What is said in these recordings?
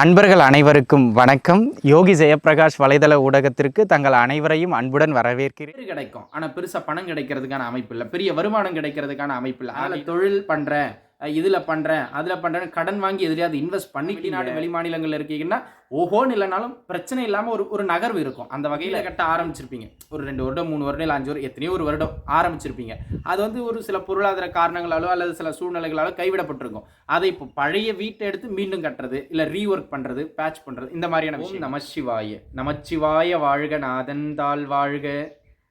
அன்பர்கள் அனைவருக்கும் வணக்கம். யோகி ஜெயப்பிரகாஷ் வலைதள ஊடகத்திற்கு தங்கள் அனைவரையும் அன்புடன் வரவேற்கிறேன். கிடைக்கும். ஆனால் பெருசாக பணம் கிடைக்கிறதுக்கான அமைப்பு இல்லை. பெரிய வருமானம் கிடைக்கிறதுக்கான அமைப்பு இல்லை. அதில் தொழில் பண்ணுறேன் இதில் பண்ணுறேன் அதில் பண்ணுறேன் கடன் வாங்கி எதிரியாவது இன்வெஸ்ட் பண்ணி வெளிநாடு வெளி மாநிலங்களில் இருக்கீங்கன்னா ஓஹோன்னு இல்லைனாலும் பிரச்சனை இல்லாமல் ஒரு ஒரு நகர்வு இருக்கும். அந்த வகையில் கட்ட ஆரம்பிச்சிருப்பீங்க. ஒரு ரெண்டு வருடம் மூணு வருடம் இல்லை அஞ்சு வருடம் எத்தனையோ ஒரு வருடம் ஆரம்பிச்சிருப்பீங்க. அது வந்து ஒரு சில பொருளாதார காரணங்களாலோ அல்லது சில சூழ்நிலைகளாலோ கைவிடப்பட்டிருக்கும். அதை இப்போ பழைய வீட்டை எடுத்து மீண்டும் கட்டுறது இல்லை ரீஒர்க் பண்ணுறது பேட்ச் பண்ணுறது இந்த மாதிரியான விஷயம் நமச்சிவாய நமச்சிவாய வாழ்க நாதன் வாழ்க.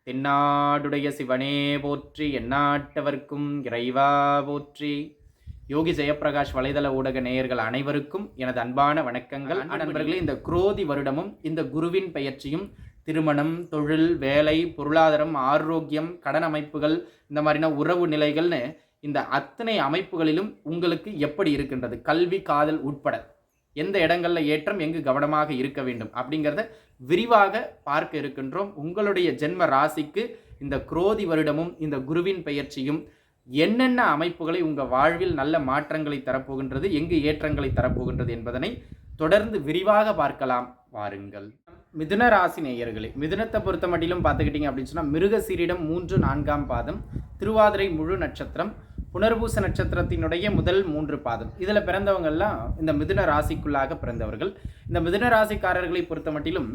தென்னாடுடைய சிவனே போற்றி எந்நாட்டவர்க்கும் இறைவா போற்றி. யோகி ஜெயப்பிரகாஷ் வலைதள ஊடக நேயர்கள் அனைவருக்கும் எனது அன்பான வணக்கங்கள். நண்பர்களே இந்த குரோதி வருடமும் இந்த குருவின் பெயர்ச்சியும் திருமணம் தொழில் வேலை பொருளாதாரம் ஆரோக்கியம் கடன் அமைப்புகள் இந்த மாதிரின உறவு நிலைகள்னு இந்த அத்தனை அமைப்புகளிலும் உங்களுக்கு எப்படி இருக்கின்றது? கல்வி காதல் உட்பட எந்த இடங்கள்ல ஏற்றம் எங்கு கவனமாக இருக்க வேண்டும்? அப்படிங்கிறத விரிவாக பார்க்க இருக்கின்றோம். உங்களுடைய ஜென்ம ராசிக்கு இந்த குரோதி வருடமும் இந்த குருவின் பெயர்ச்சியும் என்னென்ன அமைப்புகளை உங்கள் வாழ்வில் நல்ல மாற்றங்களை தரப்போகின்றது எங்கு ஏற்றங்களை தரப்போகின்றது என்பதனை தொடர்ந்து விரிவாக பார்க்கலாம். வாருங்கள். மிதுன ராசி நேயர்களே மிதுனத்தை பொறுத்த மட்டிலும் பார்த்துக்கிட்டிங்க அப்படின்னு சொன்னால் மிருகசீரிடம் மூன்று நான்காம் பாதம் திருவாதிரை முழு நட்சத்திரம் புனர்பூச நட்சத்திரத்தினுடைய முதல் மூன்று பாதம். இதில் பிறந்தவங்கள்லாம் இந்த மிதுன ராசிக்குள்ளாக பிறந்தவர்கள். இந்த மிதுன ராசிக்காரர்களை பொறுத்த மட்டிலும்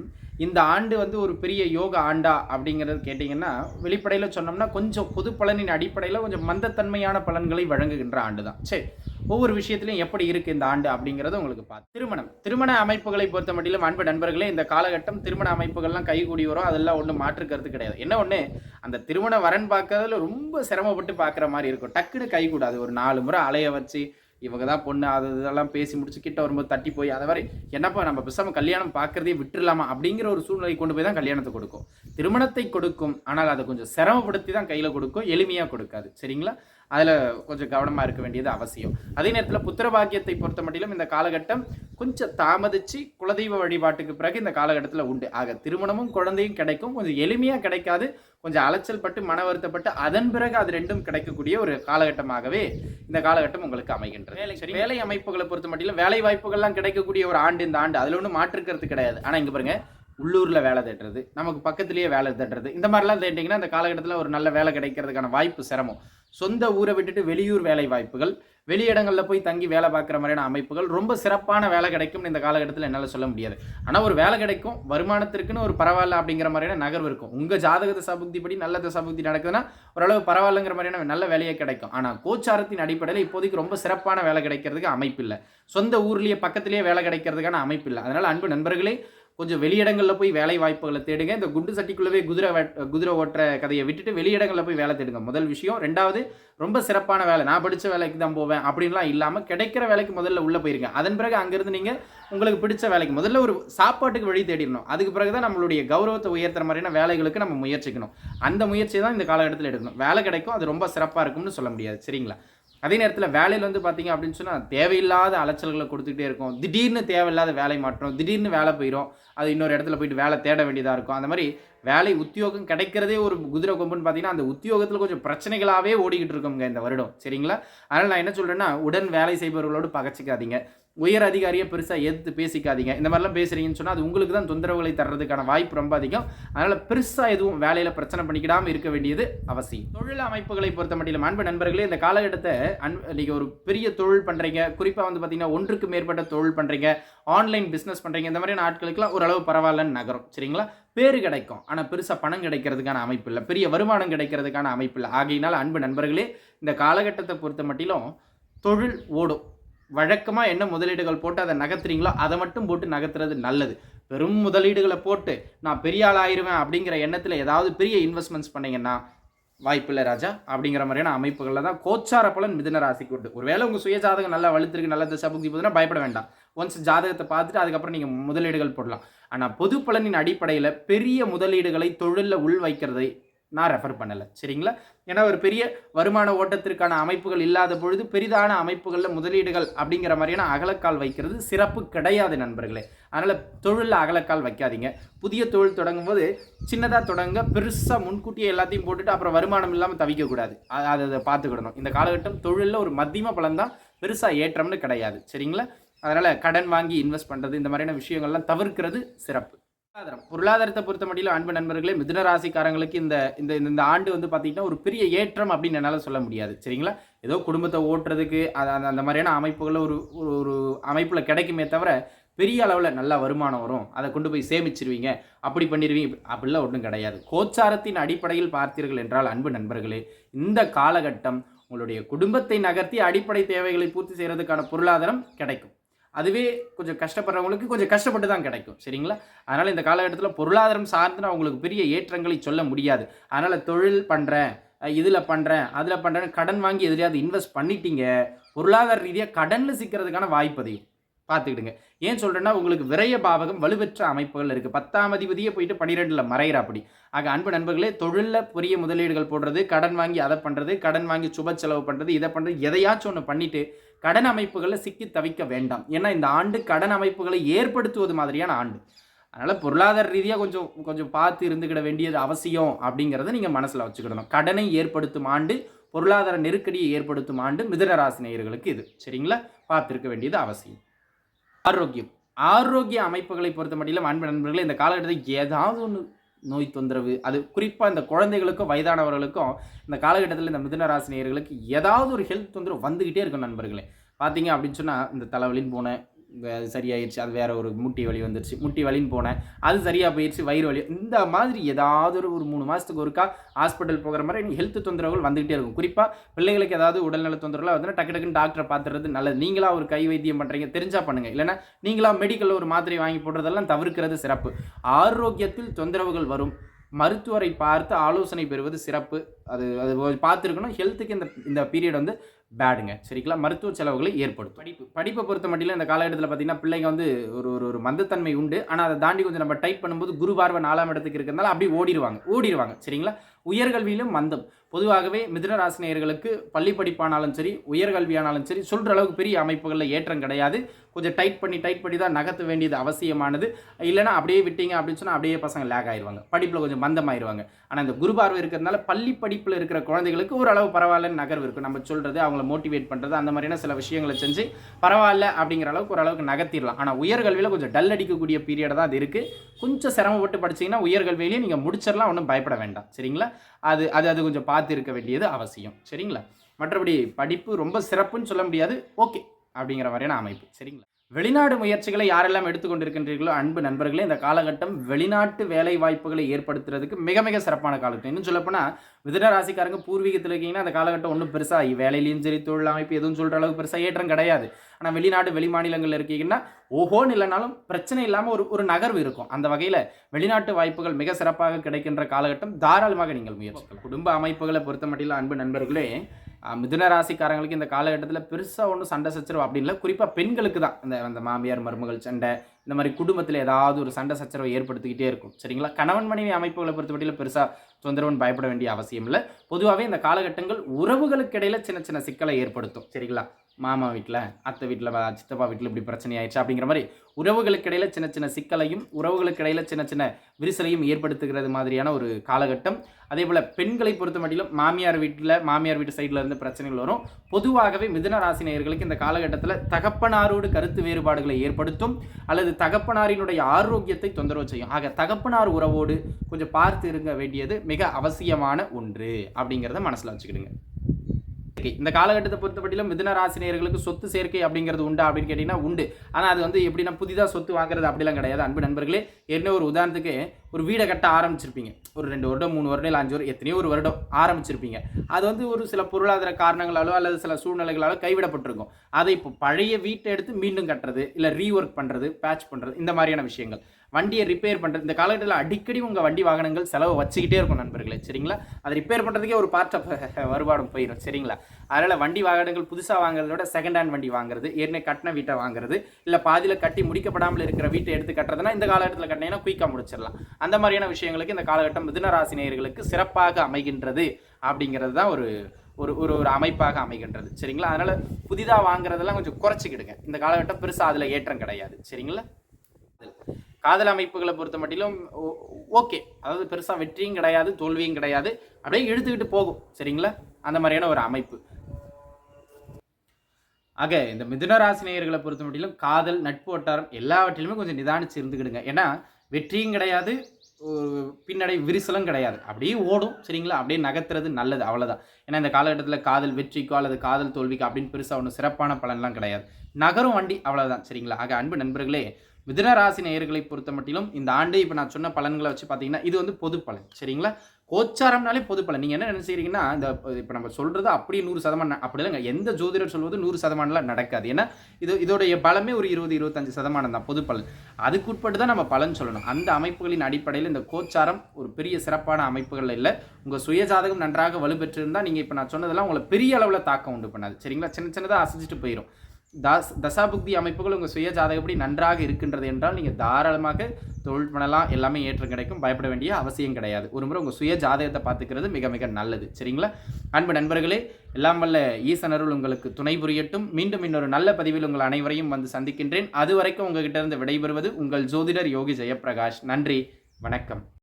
இந்த ஆண்டு வந்து ஒரு பெரிய யோக ஆண்டா அப்படிங்கிறது கேட்டிங்கன்னா வெளிப்படையில் சொன்னோம்னா கொஞ்சம் பொது பலனின் அடிப்படையில் கொஞ்சம் மந்தத்தன்மையான பலன்களை வழங்குகின்ற ஆண்டு தான் சரி. ஒவ்வொரு விஷயத்திலையும் எப்படி இருக்குது இந்த ஆண்டு அப்படிங்கிறத உங்களுக்கு பார்த்து திருமணம். திருமண அமைப்புகளை பொறுத்த மட்டிலும் அன்பு நண்பர்களே இந்த காலகட்டம் திருமண அமைப்புகள்லாம் கைகூடி வரும். அதெல்லாம் ஒன்றும் மாற்று கருத்து கிடையாது. என்ன ஒன்று அந்த திருமண வரன் பார்க்கறதுல ரொம்ப சிரமப்பட்டு பார்க்குற மாதிரி இருக்கும். டக்குன்னு கைகூடாது. ஒரு நாலு முறை அலைய வச்சு இவங்க தான் பொண்ணு அது இதெல்லாம் பேசி முடிச்சு கிட்ட வரும்போது தட்டி போய் அதை வரை என்னப்பா நம்ம பேசாம கல்யாணம் பார்க்கறதே விட்டுடலாமா அப்படிங்கிற ஒரு சூழ்நிலை கொண்டு போய் தான் கல்யாணத்தை கொடுக்கும். திருமணத்தை கொடுக்கும். ஆனால் அதை கொஞ்சம் சிரமப்படுத்தி தான் கையில் கொடுக்கும். எளிமையாக கொடுக்காது. சரிங்களா? அதில் கொஞ்சம் கவனமாக இருக்க வேண்டியது அவசியம். அதே நேரத்தில் புத்திர பாக்கியத்தை பொறுத்த மட்டிலும் இந்த காலகட்டம் கொஞ்சம் தாமதிச்சு குலதெய்வ வழிபாட்டுக்கு பிறகு இந்த காலகட்டத்தில் உண்டு. ஆக திருமணமும் குழந்தையும் கிடைக்கும். கொஞ்சம் எளிமையாக கிடைக்காது. கொஞ்சம் அலைச்சல் பட்டு மன வருத்தப்பட்டு அதன் பிறகு அது ரெண்டும் கிடைக்கக்கூடிய ஒரு காலகட்டமாகவே இந்த காலகட்டம் உங்களுக்கு அமைகின்றது. வேலை சரி வேலை அமைப்புகளை பொறுத்த மட்டிலும் வேலை வாய்ப்புகள்லாம் கிடைக்கக்கூடிய ஒரு ஆண்டு இந்த ஆண்டு. அதில் ஒன்றும் மாற்றுக்கிறது கிடையாது. ஆனால் இங்கே பாருங்க உள்ளூரில் வேலை தேடுறது நமக்கு பக்கத்துலேயே வேலை தேடுறது இந்த மாதிரிலாம் தேடிங்கன்னா இந்த காலகட்டத்தில் ஒரு நல்ல வேலை கிடைக்கிறதுக்கான வாய்ப்பு சிரமம். சொந்த ஊரை விட்டுட்டு வெளியூர் வேலை வாய்ப்புகள் வெளியிடங்களில் போய் தங்கி வேலை பார்க்குற மாதிரியான அமைப்புகள் ரொம்ப சிறப்பான வேலை கிடைக்கும்னு இந்த காலகட்டத்தில் என்னால் சொல்ல முடியாது. ஆனால் ஒரு வேலை கிடைக்கும் வருமானத்திற்குன்னு ஒரு பரவாயில்ல அப்படிங்கிற மாதிரியான நகர்வு இருக்கும். உங்கள் ஜாதக தசாபுக்திப்படி நல்ல தசாபுக்தி நடக்குதுன்னா ஓரளவு பரவாயில்லைங்கிற மாதிரியான நல்ல வேலையை கிடைக்கும். ஆனால் கோச்சாரத்தின் அடிப்படையில் இப்போதைக்கு ரொம்ப சிறப்பான வேலை கிடைக்கிறதுக்கு அமைப்பு இல்லை. சொந்த ஊர்லேயே பக்கத்துலேயே வேலை கிடைக்கிறதுக்கான அமைப்பு இல்லை. அதனால் அன்பு நண்பர்களே கொஞ்சம் வெளியிடங்களில் போய் வேலை வாய்ப்புகளை தேடுங்க. இந்த குண்டு சட்டிக்குள்ளவே குதிரை குதிரை ஓட்டுற கதையை விட்டுட்டு வெளியிடங்களில் போய் வேலை தேடுங்க. முதல் விஷயம். ரெண்டாவது ரொம்ப சிறப்பான வேலை. நான் படித்த வேலைக்கு தான் போவேன் அப்படின்லாம் இல்லாமல் கிடைக்கிற வேலைக்கு முதல்ல உள்ளே போயிருங்க. அதன் பிறகு அங்கேருந்து நீங்கள் உங்களுக்கு பிடிச்ச வேலைக்கு முதல்ல ஒரு சாப்பாட்டுக்கு வழி தேடிடணும். அதுக்கு பிறகு தான் நம்மளுடைய கௌரவத்தை உயர்த்துற மாதிரியான வேலைகளுக்கு நம்ம முயற்சிக்கணும். அந்த முயற்சியை தான் இந்த காலகட்டத்தில் எடுக்கணும். வேலை கிடைக்கும். அது ரொம்ப சிறப்பாக இருக்கும்னு சொல்ல முடியாது. சரிங்களா? அதே நேரத்தில் வேலையில் வந்து பார்த்தீங்க அப்படின்னு சொன்னால் தேவையில்லாத அலைச்சல்களை கொடுத்துக்கிட்டே இருக்கும். திடீர்னு தேவையில்லாத வேலை மாற்றம் திடீர்னு வேலை போயிடும் அது இன்னொரு இடத்துல போயிட்டு வேலை தேட வேண்டியதாக இருக்கும். அந்த மாதிரி வேலை உத்தியோகம் கிடைக்கிறதே ஒரு குதிரை கொம்புன்னு பார்த்தீங்கன்னா அந்த உத்தியோகத்தில் கொஞ்சம் பிரச்சனைகளாகவே ஓடிக்கிட்டு இருக்கோங்க இந்த வருடம். சரிங்களா? அதனால் நான் என்ன சொல்கிறேன்னா உடன் வேலை செய்பவர்களோடு பகச்சிக்காதீங்க. உயர் அதிகாரியை பெருசாக எதிர்த்து பேசிக்காதீங்க. இந்த மாதிரிலாம் பேசுகிறீங்கன்னு சொன்னால் அது உங்களுக்கு தான் தொந்தரவுகளை தர்றதுக்கான வாய்ப்பு ரொம்ப அதிகம். அதனால் பெருசாக எதுவும் வேலையில் பிரச்சனை பண்ணிக்கிடாமல் இருக்க வேண்டியது அவசியம். தொழில் அமைப்புகளை பொறுத்த மட்டிலும் அன்பு நண்பர்களே இந்த காலகட்டத்தை அன் நீங்கள் ஒரு பெரிய தொழில் பண்ணுறீங்க குறிப்பாக வந்து பார்த்தீங்கன்னா ஒன்றுக்கு மேற்பட்ட தொழில் பண்ணுறீங்க ஆன்லைன் பிஸ்னஸ் பண்ணுறீங்க இந்த மாதிரியான ஆட்களுக்குலாம் ஓரளவு பரவாயில்லன்னு நகரும். சரிங்களா? பேர் கிடைக்கும். ஆனால் பெருசாக பணம் கிடைக்கிறதுக்கான அமைப்பு இல்லை. பெரிய வருமானம் கிடைக்கிறதுக்கான அமைப்பு இல்லை. ஆகையினால் அன்பு நண்பர்களே இந்த காலகட்டத்தை பொறுத்த மட்டிலும் தொழில் ஓடும். வழக்கமாக என்ன முதலீடுகள் போட்டு அதை நகர்த்துறீங்களோ அதை மட்டும் போட்டு நகர்த்துறது நல்லது. பெரும் முதலீடுகளை போட்டு நான் பெரிய ஆள் அப்படிங்கிற எண்ணத்தில் ஏதாவது பெரிய இன்வெஸ்ட்மெண்ட்ஸ் பண்ணீங்கன்னா வாய்ப்பில்லை ராஜா. அப்படிங்கிற மாதிரியான அமைப்புகளில் தான் கோச்சார பலன் மிதன ராசிக்கு உண்டு. ஒருவேளை உங்கள் சுய ஜாதகம் நல்லா வலுத்திருக்கு நல்ல திசை புக்தி போதுன்னா பயப்பட வேண்டாம். ஒன்ஸ் ஜாதகத்தை பார்த்துட்டு அதுக்கப்புறம் நீங்கள் முதலீடுகள் போடலாம். ஆனால் பொது பலனின் அடிப்படையில் பெரிய முதலீடுகளை தொழிலில் உள் வைக்கிறதை நான் ரெஃபர் பண்ணலை. சரிங்களா? ஏன்னா ஒரு பெரிய வருமான ஓட்டத்திற்கான அமைப்புகள் இல்லாத பொழுது பெரிதான அமைப்புகளில் முதலீடுகள் அப்படிங்கிற மாதிரியான அகலக்கால் வைக்கிறது சிறப்பு கிடையாது நண்பர்களே. அதனால் தொழிலில் அகலக்கால் வைக்காதீங்க. புதிய தொழில் தொடங்கும் போது சின்னதாக தொடங்க பெருசாக முன்கூட்டியே எல்லாத்தையும் போட்டுட்டு அப்புறம் வருமானம் இல்லாமல் தவிக்கக்கூடாது அதை அதை பார்த்துக்கிடணும். இந்த காலகட்டம் தொழிலில் ஒரு மத்தியம பலன் தான் பெருசாக ஏற்றம்னு கிடையாது. சரிங்களா? அதனால் கடன் வாங்கி இன்வெஸ்ட் பண்ணுறது இந்த மாதிரியான விஷயங்கள்லாம் தவிர்க்கிறது சிறப்பு. பொருளாதாரம். பொருளாதாரத்தை பொறுத்த மட்டிலும் அன்பு நண்பர்களே மிதுன ராசிக்காரங்களுக்கு இந்த இந்த இந்த- இந்த ஆண்டு வந்து பார்த்தீங்கன்னா ஒரு பெரிய ஏற்றம் அப்படின்னு என்னால் சொல்ல முடியாது. சரிங்களா? ஏதோ குடும்பத்தை ஓட்டுறதுக்கு அது அந்த அந்த மாதிரியான அமைப்புகளில் ஒரு ஒரு ஒரு அமைப்பில் கிடைக்குமே தவிர பெரிய அளவில் நல்ல வருமானம் வரும். அதை கொண்டு போய் சேமிச்சிருவீங்க. அப்படி பண்ணிடுவீங்க அப்படிலாம் ஒன்றும் கிடையாது. கோச்சாரத்தின் அடிப்படையில் பார்த்தீர்கள் என்றால் அன்பு நண்பர்களே இந்த காலகட்டம் உங்களுடைய குடும்பத்தை நகர்த்தி அடிப்படை தேவைகளை பூர்த்தி செய்கிறதுக்கான பொருளாதாரம் கிடைக்கும். அதுவே கொஞ்சம் கஷ்டப்படுறவங்களுக்கு கொஞ்சம் கஷ்டப்பட்டு தான் கிடைக்கும். சரிங்களா? அதனால் இந்த காலகட்டத்தில் பொருளாதாரம் சார்ந்து நான் உங்களுக்கு பெரிய ஏற்றங்களை சொல்ல முடியாது. அதனால் தொழில் பண்ணுறேன் இதில் பண்ணுறேன் அதில் பண்ணுறேன் கடன் வாங்கி எதுலையாவது இன்வெஸ்ட் பண்ணிட்டீங்க பொருளாதார ரீதியாக கடனில் சிக்கிறதுக்கான வாய்ப்பு அதிகம். பார்த்துக்கிடுங்க. ஏன் சொல்கிறேன்னா உங்களுக்கு விரைய பாவகம் வலுவற்ற அமைப்புகள் இருக்குது பத்தாம் அதிபதியே போயிட்டு பன்னிரெண்டில் மறையிற அப்படி. ஆக அன்பு நண்பர்களே தொழிலில் பெரிய முதலீடுகள் போடுறது கடன் வாங்கி அதை பண்ணுறது கடன் வாங்கி சுப செலவு பண்ணுறது இதை பண்ணுறது எதையாச்சும் ஒன்று பண்ணிவிட்டு கடன் அமைப்புகளில் சிக்கி தவிக்க வேண்டாம். ஏன்னா இந்த ஆண்டு கடன் அமைப்புகளை ஏற்படுத்துவது மாதிரியான ஆண்டு. அதனால் பொருளாதார ரீதியாக கொஞ்சம் கொஞ்சம் பார்த்து இருந்துக்கிட வேண்டியது அவசியம் அப்படிங்கிறத நீங்கள் மனசில் வச்சுக்கிடணும். கடனை ஏற்படுத்தும் ஆண்டு பொருளாதார நெருக்கடியை ஏற்படுத்தும் ஆண்டு மிதனராசி நேயர்களுக்கு இது. சரிங்களா? பார்த்துருக்க வேண்டியது அவசியம். ஆரோக்கியம். ஆரோக்கிய அமைப்புகளை பொறுத்த மட்டிலும் அன்பு நண்பர்களே இந்த காலகட்டத்தில் ஏதாவது ஒன்று நோய் தொந்தரவு அது குறிப்பாக இந்த குழந்தைகளுக்கும் வயதானவர்களுக்கும் இந்த காலகட்டத்தில் இந்த மிதுன நேயர்களுக்கு ஏதாவது ஒரு ஹெல்த் தொந்தரவு வந்துக்கிட்டே இருக்கும் நண்பர்களே. பார்த்தீங்க அப்படின்னு சொன்னால் இந்த தலைவலின்னு போனேன் அது சரியாயிருச்சு. அது வேற ஒரு முட்டி வலி வந்துருச்சு. முட்டி வலின்னு போனேன். அது சரியாக போயிடுச்சு வயிறு வலி. இந்த மாதிரி ஏதாவது ஒரு ஒரு மூணு மாதத்துக்கு ஒருக்கா ஹாஸ்பிட்டல் போகிற மாதிரி ஹெல்த் தொந்தரவுகள் வந்துகிட்டே இருக்கும். குறிப்பாக பிள்ளைகளுக்கு ஏதாவது உடல்நல தொந்தரவுலாம் வந்து டக்கு டக்குன்னு டாக்டரை பார்த்துறது நல்லது. நீங்களாக ஒரு கை வைத்தியம் பண்ணுறீங்க தெரிஞ்சால் பண்ணுங்கள் இல்லைன்னா நீங்களா மெடிக்கலில் ஒரு மாத்திரை வாங்கி போடுறதெல்லாம் தவிர்க்கிறது சிறப்பு. ஆரோக்கியத்தில் தொந்தரவுகள் வரும். மருத்துவரை பார்த்து ஆலோசனை பெறுவது சிறப்பு. அது அது பார்த்துருக்கணும். ஹெல்த்துக்கு இந்த இந்த பீரியட் வந்து பேடுங்க. சரிங்களா? மருத்துவ செலவுகளை ஏற்படுத்தும். படிப்பு படிப்பை பொறுத்த மட்டும் இந்த காலகட்டத்தில் பார்த்தீங்கன்னா பிள்ளைங்க வந்து ஒரு ஒரு ஒரு மந்தத்தன்மை உண்டு. ஆனால் அதை தாண்டி கொஞ்சம் நம்ம டைப் பண்ணும்போது குருபார்வை நாலாம் இடத்துக்கு இருக்கிறதுனால அப்படியே ஓடிடுவாங்க ஓடிடுவாங்க சரிங்களா? உயர்கல்வியிலும் மந்தம். பொதுவாகவே மிதுனராசினியர்களுக்கு பள்ளி படிப்பானாலும் சரி உயர்கல்வியானாலும் சரி சொல்கிற அளவுக்கு பெரிய அமைப்புகளில் ஏற்றம் கிடையாது. கொஞ்சம் டைட் பண்ணி டைட் பண்ணி தான் நகர்த்த வேண்டியது அவசியமானது. இல்லைன்னா அப்படியே விட்டீங்க அப்படின்னு சொன்னால் அப்படியே பசங்க லேக் ஆயிடுவாங்க படிப்பில் கொஞ்சம் மந்தமாயிருவாங்க. ஆனால் இந்த குருபார்வை இருக்கிறதுனால பள்ளி படிப்பில் இருக்கிற குழந்தைகளுக்கு ஓரளவு பரவாயில்லன்னு நகர்வு இருக்கும் நம்ம சொல்கிறது அவங்கள மோட்டிவேட் பண்ணுறது அந்த மாதிரியான சில விஷயங்களை செஞ்சு பரவாயில்ல அப்படிங்கிற அளவுக்கு ஓரளவுக்கு நகர்த்திடலாம். ஆனால் உயர்கல்வியில் கொஞ்சம் டல் அடிக்கக்கூடிய பீரியட் தான் அது இருக்குது கொஞ்சம் சிரமப்பட்டு படிச்சிங்கன்னா உயர்கல்வியிலேயே நீங்கள் முடிச்சிடலாம் ஒன்றும் பயப்பட வேண்டாம். சரிங்களா? அது அது அது கொஞ்சம் பார்த்து இருக்க வேண்டியது அவசியம். சரிங்களா? மற்றபடி படிப்பு ரொம்ப சிறப்புன்னு சொல்ல முடியாது. ஓகே அப்படிங்கிற மாதிரியான அமைப்பு. சரிங்களா? வெளிநாடு முயற்சிகளை யாரெல்லாம் எடுத்துக்கொண்டிருக்கின்றீர்களோ அன்பு நண்பர்களே இந்த காலகட்டம் வெளிநாட்டு வேலை வாய்ப்புகளை ஏற்படுத்துறதுக்கு மிக மிக சிறப்பான காலகட்டம். இன்னும் சொல்லப்போனால் மிதுன ராசிக்காரங்க பூர்வீகத்தில் இருக்கீங்கன்னா அந்த காலகட்டம் ஒன்றும் பெருசாக வேலையிலையும் சரி தொழில் அமைப்பு எதுவும் சொல்கிற அளவுக்கு பெருசாக ஏற்றம் கிடையாது. ஆனால் வெளிநாடு வெளி மாநிலங்களில் இருக்கீங்கன்னா ஓஹோன்னு இல்லைனாலும் பிரச்சனை இல்லாமல் ஒரு ஒரு நகர்வு இருக்கும். அந்த வகையில் வெளிநாட்டு வாய்ப்புகள் மிக சிறப்பாக கிடைக்கின்ற காலகட்டம் தாராளமாக நீங்கள் முயற்சிக்கலாம். குடும்ப அமைப்புகளை பொறுத்த மட்டும் அன்பு நண்பர்களே மிதுன ராசிக்காரங்களுக்கு இந்த காலகட்டத்தில் பெருசாக ஒன்றும் சண்டை சச்சரவு அப்படி இல்லை. குறிப்பாக பெண்களுக்கு தான். இந்த அந்த மாமியார் மருமகள் சண்டை இந்த மாதிரி குடும்பத்தில் ஏதாவது ஒரு சண்டை சச்சரவை ஏற்படுத்திக்கிட்டே இருக்கும். சரிங்களா? கணவன் மனைவி அமைப்புகளை பொறுத்தவரையில் பெருசாக சுந்தரவன் பயப்பட வேண்டிய அவசியம் இல்லை. பொதுவாகவே இந்த காலகட்டங்கள் உறவுகளுக்கு இடையில் சின்ன சின்ன சிக்கலை ஏற்படுத்தும். சரிங்களா? மாமா வீட்டில் அத்தை வீட்டில் சித்தப்பா வீட்டில் இப்படி பிரச்சனை ஆயிடுச்சு அப்படிங்கிற மாதிரி உறவுகளுக்கிடையில் சின்ன சின்ன சிக்கலையும் உறவுகளுக்கு இடையில் சின்ன சின்ன விரிசலையும் ஏற்படுத்துகிறது மாதிரியான ஒரு காலகட்டம். அதே போல் பெண்களை பொறுத்த மட்டிலும் மாமியார் வீட்டில் மாமியார் வீட்டு சைடில் இருந்து பிரச்சனைகள் வரும். பொதுவாகவே மிதுன ராசி நேயர்களுக்கு இந்த காலகட்டத்தில் தகப்பனாரோடு கருத்து வேறுபாடுகளை ஏற்படுத்தும் அல்லது தகப்பனாரினுடைய ஆரோக்கியத்தை தொந்தரவு செய்யும். ஆக தகப்பனார் உறவோடு கொஞ்சம் பார்த்து இருக்க வேண்டியது மிக அவசியமான ஒன்று அப்படிங்கிறத மனசில் வச்சுக்கிடுங்க. இந்த காலகட்டத்தை பொறுத்தப்பட்டிலும் மிதன ராசினியர்களுக்கு சொத்து சேர்க்கை அப்படிங்கிறது உண்டா அப்படின்னு கேட்டிங்கன்னா உண்டு. ஆனால் அது வந்து எப்படின்னா புதிதாக சொத்து வாங்குறது அப்படிலாம் கிடையாது. அன்பு நண்பர்களே என்ன ஒரு உதாரணத்துக்கு ஒரு வீடை கட்ட ஆரம்பிச்சிருப்பீங்க. ஒரு ரெண்டு வருடம் மூணு வருடம் இல்லை அஞ்சு வருடம் எத்தனையோ ஒரு வருடம் ஆரம்பிச்சிருப்பீங்க. அது வந்து ஒரு சில பொருளாதார காரணங்களாலோ அல்லது சில சூழ்நிலைகளாலோ கைவிடப்பட்டிருக்கும். அதை இப்போ பழைய வீட்டை எடுத்து மீண்டும் கட்டுறது இல்லை ரீஒர்க் பண்ணுறது பேட்ச் பண்ணுறது இந்த மாதிரியான விஷயங்கள். வண்டியை ரிப்பேர் பண்ணுறது இந்த காலகட்டத்தில் அடிக்கடி உங்கள் வண்டி வாகனங்கள் செலவு வச்சுக்கிட்டே இருக்கும் நண்பர்களே. சரிங்களா? அதை ரிப்பேர் பண்ணுறதுக்கே ஒரு பார்ட் ஆஃப் வருமானம் போயிடும் சரிங்களா? அதனால் வண்டி வாகனங்கள் புதுசாக வாங்குறத விட செகண்ட் ஹேண்ட் வண்டி வாங்குறது ஏற்கனவே கட்டின வீட்டை வாங்குறது இல்லை பாதியில் கட்டி முடிக்கப்படாமல் இருக்கிற வீட்டை எடுத்து கட்டுறதுனா இந்த காலகட்டத்தில் கட்டினீங்கன்னா குயிக்காக முடிச்சிடலாம். அந்த மாதிரியான விஷயங்களுக்கு இந்த காலகட்டம் மிதுன நேயர்களுக்கு சிறப்பாக அமைகின்றது அப்படிங்கிறது தான் ஒரு ஒரு ஒரு ஒரு அமைப்பாக அமைகின்றது. சரிங்களா? அதனால் புதிதாக வாங்குறதெல்லாம் கொஞ்சம் குறைச்சிக்கிடுங்க. இந்த காலகட்டம் பெருசாக அதில் ஏற்றம் கிடையாது. சரிங்களா? காதல் அமைப்புகளை பொறுத்த மட்டிலும் ஓகே. அதாவது பெருசாக வெற்றியும் கிடையாது தோல்வியும் கிடையாது. அப்படியே இழுத்துக்கிட்டு போகும். சரிங்களா? அந்த மாதிரியான ஒரு அமைப்பு. ஆக இந்த மிதுன ராசி பொறுத்த மட்டிலும் காதல் நட்பு வட்டாரம் எல்லாவற்றிலுமே கொஞ்சம் நிதானிச்சு இருந்துக்கிடுங்க. ஏன்னா வெற்றியும் கிடையாது பின்னடை விரிசலும் கிடையாது. அப்படியே ஓடும். சரிங்களா? அப்படியே நகர்த்துறது நல்லது. அவ்வளோதான் ஏன்னா இந்த காலகட்டத்தில் காதல் வெற்றிக்கோ அல்லது காதல் தோல்விக்கோ அப்படின்னு பெருசாக ஒன்றும் சிறப்பான பலன்லாம் கிடையாது. நகரும் வண்டி அவ்வளோதான் சரிங்களா? ஆக அன்பு நண்பர்களே மிதுன ராசி நேயர்களை பொறுத்த மட்டிலும் இந்த ஆண்டு இப்போ நான் சொன்ன பலன்களை வச்சு பார்த்தீங்கன்னா இது வந்து பொது பலன். சரிங்களா? கோச்சாரம்னாலே பொது பலன். நீங்கள் என்ன நினைச்சீங்கன்னா இந்த இப்போ நம்ம சொல்கிறது அப்படியே நூறு சதமானம் அப்படி இல்லைங்க. எந்த ஜோதிடர் சொல்வது நூறு சதமானம்லாம் நடக்காது. ஏன்னா இது இதோடைய பலமே ஒரு இருபது இருபத்தஞ்சு சதமானம் தான் பொது பலன். அதுக்குட்பட்டு தான் நம்ம பலன் சொல்லணும். அந்த அமைப்புகளின் அடிப்படையில் இந்த கோச்சாரம் ஒரு பெரிய சிறப்பான அமைப்புகள் இல்லை. உங்கள் சுயஜாதகம் நன்றாக வலுப்பெற்றிருந்தால் நீங்கள் இப்போ நான் சொன்னதெல்லாம் உங்களை பெரிய அளவில் தாக்கம் உண்டு பண்ணாது. சரிங்களா? சின்ன சின்னதாக அசைச்சிட்டு போயிடும் தாஸ் தசாபுக்தி அமைப்புகள் உங்கள் சுய ஜாதகப்படி நன்றாக இருக்கின்றது என்றால் நீங்கள் தாராளமாக தொழில் பண்ணலாம் எல்லாமே ஏற்றம் கிடைக்கும் பயப்பட வேண்டிய அவசியம் கிடையாது. ஒரு முறை உங்கள் சுய ஜாதகத்தை பார்த்துக்கிறது மிக மிக நல்லது. சரிங்களா? அன்பு நண்பர்களே எல்லாம் வல்ல ஈசனருள் உங்களுக்கு துணை புரியட்டும். மீண்டும் இன்னொரு நல்ல பதிவில் உங்கள் அனைவரையும் வந்து சந்திக்கின்றேன். அது வரைக்கும் உங்ககிட்ட இருந்து விடைபெறுவது உங்கள் ஜோதிடர் யோகி ஜெயபிரகாஷ் நன்றி வணக்கம்.